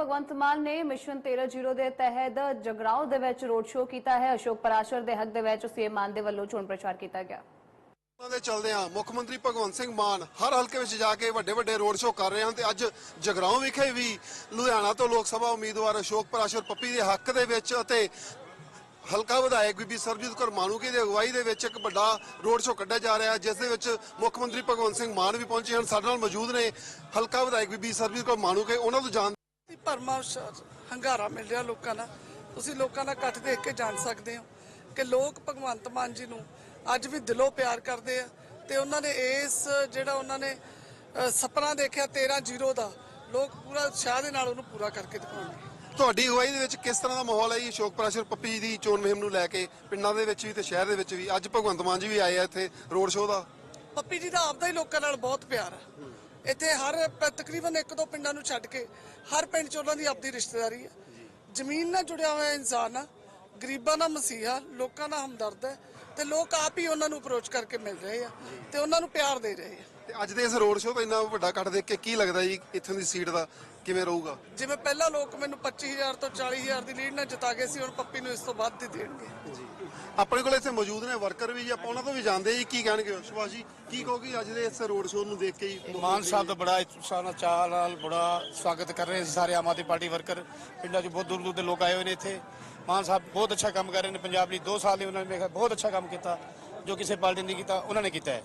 ਭਗਵੰਤ ਮਾਨ ਨੇ ਮਿਸ਼ਨ 13-0 ਦੇ ਤਹਿਤ ਜਗਰਾਓ ਦੇ ਵਿੱਚ ਰੋਡ ਸ਼ੋਅ ਕੀਤਾ ਹੈ। ਅਸ਼ੋਕ ਪਰਾਸ਼ਰ ਦੇ ਹੱਕ ਦੇ ਵਿੱਚ ਸੀਐਮ ਮਾਨ ਦੇ ਵੱਲੋਂ ਚੋਣ ਪ੍ਰਚਾਰ ਕੀਤਾ ਗਿਆ। ਉਹਨਾਂ ਦੇ ਚੱਲਦੇ ਆ ਮੁੱਖ ਮੰਤਰੀ ਭਗਵੰਤ ਸਿੰਘ ਮਾਨ ਹਰ ਹਲਕੇ ਵਿੱਚ ਜਾ ਕੇ ਵੱਡੇ ਵੱਡੇ ਰੋਡ ਸ਼ੋਅ ਕਰ ਰਹੇ ਹਨ ਤੇ ਅੱਜ ਜਗਰਾਉਂ ਵਿਖੇ ਵੀ ਲੁਧਿਆਣਾ ਤੋਂ ਲੋਕ ਸਭਾ ਉਮੀਦਵਾਰ ਅਸ਼ੋਕ ਪਰਾਸ਼ਰ ਪੱਪੀ ਦੇ ਹੱਕ ਦੇ ਵਿੱਚ ਅਤੇ ਹਲਕਾ ਵਿਧਾਇਕ ਬੀਬੀ ਸਰਬਜੀਤ ਕੌਰ ਮਾਨੂਕੇ ਦੀ ਅਗਵਾਈ ਦੇ ਵਿੱਚ ਇੱਕ ਵੱਡਾ ਰੋਡ ਸ਼ੋਅ ਕੱਢਿਆ ਜਾ ਰਿਹਾ ਜਿਸ ਦੇ ਵਿੱਚ ਮੁੱਖ ਮੰਤਰੀ ਭਗਵੰਤ ਸਿੰਘ ਮਾਨ ਵੀ ਪਹੁੰਚੇ ਹਨ। ਸਾਡੇ ਨਾਲ ਮੌਜੂਦ ਨੇ ਹਲਕਾ ਵਿਧਾਇਕ ਬੀਬੀ ਸਰਬਜੀਤ ਕੌਰ ਮਾਨੂਕੇ ਉਹਨਾਂ ਤੋਂ ਜਾਣ ਭਰਮਾ ਹੰਗਾਰਾ ਮਿਲ ਰਿਹਾ ਲੋਕਾਂ ਦਾ। ਤੁਸੀਂ ਲੋਕਾਂ ਦਾ ਇਕੱਠ ਦੇਖ ਕੇ ਜਾਣ ਸਕਦੇ ਹੋ ਕਿ ਲੋਕ ਭਗਵੰਤ ਮਾਨ ਜੀ ਨੂੰ ਅੱਜ ਵੀ ਦਿਲੋਂ ਪਿਆਰ ਕਰਦੇ ਆ ਤੇ ਉਹਨਾਂ ਨੇ ਇਸ ਜਿਹੜਾ ਉਹਨਾਂ ਨੇ ਸੁਪਨਾ ਦੇਖਿਆ 13-0 ਦਾ ਲੋਕ ਪੂਰਾ ਉਤਸ਼ਾਹ ਦੇ ਨਾਲ ਉਹਨੂੰ ਪੂਰਾ ਕਰਕੇ ਦਿਖਾਉਣਗੇ। ਤੁਹਾਡੀ ਅਗਵਾਈ ਦੇ ਵਿੱਚ ਕਿਸ ਤਰ੍ਹਾਂ ਦਾ ਮਾਹੌਲ ਹੈ ਜੀ? ਅਸ਼ੋਕ ਪਰਾਸ਼ਰ ਪੱਪੀ ਦੀ ਚੋਣ ਮੁਹਿੰਮ ਨੂੰ ਲੈ ਕੇ ਪਿੰਡਾਂ ਦੇ ਵਿੱਚ ਵੀ ਤੇ ਸ਼ਹਿਰ ਦੇ ਵਿੱਚ ਵੀ ਅੱਜ ਭਗਵੰਤ ਮਾਨ ਜੀ ਵੀ ਆਏ ਆ ਇੱਥੇ ਰੋਡ ਸ਼ੋਅ ਦਾ। ਪੱਪੀ ਜੀ ਦਾ ਆਪਦਾ ਹੀ ਲੋਕਾਂ ਨਾਲ ਬਹੁਤ ਪਿਆਰ ਹੈ ਇੱਥੇ ਹਰ ਪ- ਤਕਰੀਬਨ ਇੱਕ ਦੋ ਪਿੰਡਾਂ ਨੂੰ ਛੱਡ ਕੇ ਹਰ ਪਿੰਡ 'ਚ ਉਹਨਾਂ ਦੀ ਆਪਦੀ ਰਿਸ਼ਤੇਦਾਰੀ ਹੈ। ਜ਼ਮੀਨ ਨਾਲ ਜੁੜਿਆ ਹੋਇਆ ਇਨਸਾਨ ਆ, ਗਰੀਬਾਂ ਦਾ ਮਸੀਹਾ ਲੋਕਾਂ ਦਾ ਹਮਦਰਦ ਹੈ ਤੇ ਲੋਕ ਆਪ ਹੀ ਉਹਨਾਂ ਨੂੰ ਅਪਰੋਚ ਕਰਕੇ ਮਿਲ ਰਹੇ ਆ ਤੇ ਉਹਨਾਂ ਨੂੰ ਪਿਆਰ ਦੇ ਰਹੇ ਆ। ਤੇ ਅੱਜ ਦੇ ਇਸ ਰੋਡ ਸ਼ੋਅ ਤੋਂ ਇੰਨਾ ਵੱਡਾ ਕੱਟ ਦੇਖ ਕੇ ਕੀ ਲੱਗਦਾ ਜੀ ਇੱਥੋਂ ਦੀ ਸੀਟ ਦਾ? ਕਿਵੇਂ ਰਹੂਗਾ? ਜਿਵੇਂ ਪਹਿਲਾਂ ਲੋਕ ਮੈਨੂੰ 25000 ਤੋਂ 40000 ਦੀ ਲੀਡ ਨਾਲ ਜਿਤਾ ਗਏ ਸੀ ਹੁਣ ਪੱਪੀ ਨੂੰ ਇਸ ਤੋਂ ਵੱਧ ਹੀ ਦੇਣਗੇ। ਜੀ। ਆਪਣੇ ਕੋਲ ਇੱਥੇ ਮੌਜੂਦ ਨੇ ਵਰਕਰ ਵੀ ਜੀ ਆਪਾਂ ਉਹਨਾਂ ਤੋਂ ਵੀ ਜਾਣਦੇ ਜੀ ਕੀ ਕਹਿਣਗੇ? ਸੁਭਾਸ਼ ਜੀ ਕੀ ਕਹੋਗੇ ਅੱਜ ਦੇ ਇਸ ਰੋਡ ਸ਼ੋਅ ਨੂੰ ਦੇਖ ਕੇ ਜੀ? ਮਾਨ ਸਾਹਿਬ ਦਾ ਬੜਾ ਉਤਸ਼ਾਹ ਨਾਲ ਚਾਅ ਨਾਲ ਬੜਾ ਸਵਾਗਤ ਕਰ ਰਹੇ ਸੀ ਸਾਰੇ ਆਮ ਆਦਮੀ ਪਾਰਟੀ ਵਰਕਰ। ਪਿੰਡਾਂ 'ਚ ਬਹੁਤ ਦੂਰ ਦੂਰ ਦੇ ਲੋਕ ਆਏ ਹੋਏ ਨੇ ਇੱਥੇ। ਮਾਨ ਸਾਹਿਬ ਬਹੁਤ ਅੱਛਾ ਕੰਮ ਕਰ ਰਹੇ ਨੇ ਪੰਜਾਬ ਲਈ 2 ਸਾਲ ਲਈ ਉਹਨਾਂ ਨੇ ਬਹੁਤ ਅੱਛਾ ਕੰਮ ਕੀਤਾ। ਜੋ ਕਿਸੇ ਪਾਰਟੀ ਨੇ ਕੀਤਾ ਉਹਨਾਂ ਨੇ ਕੀਤਾ ਹੈ।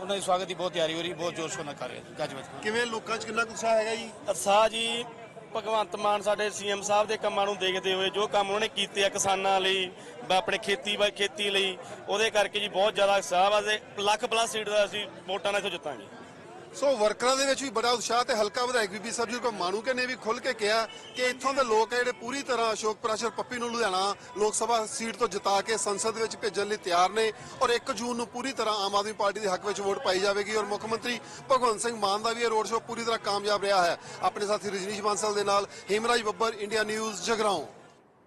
ਉਹਨਾਂ ਦੇ ਸਵਾਗਤ ਦੀ ਬਹੁਤ ਤਿਆਰੀ ਹੋ ਰਹੀ ਬਹੁਤ ਜੋਸ਼ ਨਾਲ ਕਰ ਰਹੇ ਗੱਜਵਤ ਕਿਵੇਂ ਲੋਕਾਂ 'ਚ ਕਿੰਨਾ ਕੁ ਉਤਸ਼ਾਹ ਹੈਗਾ ਜੀ? ਅਸਾਂ ਜੀ ਭਗਵੰਤ ਮਾਨ ਸਾਡੇ ਸੀਐਮ ਸਾਹਿਬ ਦੇ ਕੰਮਾਂ ਨੂੰ ਦੇਖਦੇ ਹੋਏ ਜੋ ਕੰਮ ਉਹਨਾਂ ਕੀਤੇ ਆ ਕਿਸਾਨਾਂ ਲਈ ਬ- ਆਪਣੇ ਖੇਤੀ ਬਾਈ ਖੇਤੀ ਲਈ ਉਹਦੇ ਕਰਕੇ ਜੀ ਬਹੁਤ ਜ਼ਿਆਦਾ ਉਤਸ਼ਾਹ ਵਾ ਤੇ ਲੱਖ ਪਲੱਸ ਸੀਟ ਦਾ ਅਸੀਂ ਵੋਟਾਂ ਨਾਲ ਇੱਥੋਂ ਜਿੱਤਾਂਗੇ। ਸੋ ਵਰਕਰਾਂ ਦੇ ਵਿੱਚ ਵੀ ਬੜਾ ਉਤਸ਼ਾਹ ਤੇ ਹਲਕਾ ਵਿਧਾਇਕ ਬੀਬੀ ਸਰਜੀਤ ਕੌਰ ਮਾਨੂਕੇ ਨੇ ਵੀ ਖੁੱਲ ਕੇ ਕਿਹਾ ਕਿ ਇੱਥੋਂ ਦੇ ਲੋਕ ਆ ਜਿਹੜੇ ਪੂਰੀ ਤਰ੍ਹਾਂ ਅਸ਼ੋਕ ਪ੍ਰਾਸ਼ਰ ਪੱਪੀ ਨੂੰ ਲੁਧਿਆਣਾ ਲੋਕ ਸਭਾ ਸੀਟ ਤੋਂ ਜਿਤਾ ਕੇ ਸੰਸਦ ਵਿੱਚ ਭੇਜਣ ਲਈ ਤਿਆਰ ਨੇ ਔਰ 1 ਜੂਨ ਨੂੰ ਪੂਰੀ ਤਰ੍ਹਾਂ ਆਮ ਆਦਮੀ ਪਾਰਟੀ ਦੇ ਹੱਕ ਵਿੱਚ ਵੋਟ ਪਾਈ ਜਾਵੇਗੀ ਔਰ ਮੁੱਖ ਮੰਤਰੀ ਭਗਵੰਤ ਸਿੰਘ ਮਾਨ ਦਾ ਵੀ ਇਹ ਰੋਡ ਸ਼ੋਅ ਪੂਰੀ ਤਰ੍ਹਾਂ ਕਾਮਯਾਬ ਰਿਹਾ ਹੈ। ਆਪਣੇ ਸਾਥੀ ਰਜਨੀਸ਼ ਬਾਂਸਲ ਦੇ ਨਾਲ ਹੇਮਰਾਜ ਬੱਬਰ, ਇੰਡੀਆ ਨਿਊਜ਼, ਜਗਰਾਉਂ।